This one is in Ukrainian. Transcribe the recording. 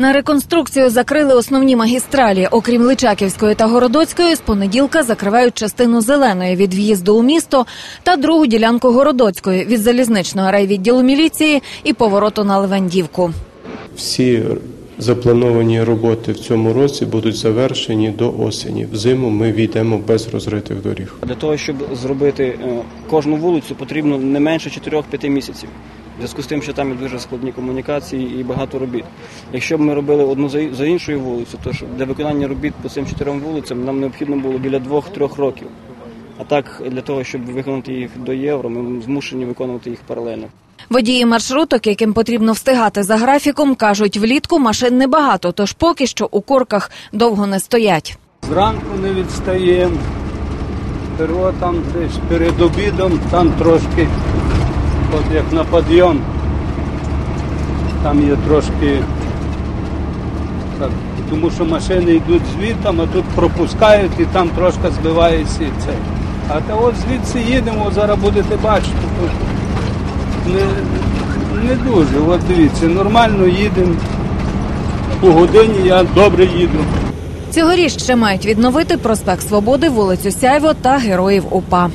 На реконструкцію закрили основні магістралі. Окрім Личаківської та Городоцької, з понеділка закривають частину зеленої від в'їзду у місто та другу ділянку Городоцької від залізничного райвідділу міліції і повороту на Левандівку. Всі заплановані роботи в цьому році будуть завершені до осені. Взиму ми війдемо без розритих доріг. Для того, щоб зробити е, кожну вулицю, потрібно не менше 4-5 місяців. В зв'язку з тим, що там є дуже складні комунікації і багато робіт. Якщо б ми робили одну за іншою вулицю, то для виконання робіт по цим чотирьом вулицям нам необхідно було біля 2-3 років. А так, для того, щоб виконати їх до євро, ми змушені виконувати їх паралельно. Водії маршруток, яким потрібно встигати за графіком, кажуть, влітку машин небагато, тож поки що у корках довго не стоять. Зранку не відстаємо. Перво там десь перед обідом, там трошки, от як на підйом, там є трошки, так, тому що машини йдуть звідтам, а тут пропускають і там трошки збивається і це. А та от звідси їдемо, зараз будете бачити. Не, не дуже. От дивіться, нормально їдемо. По годині я добре їду. Цьогоріч ще мають відновити проспект Свободи, вулицю Сяйво та Героїв УПА.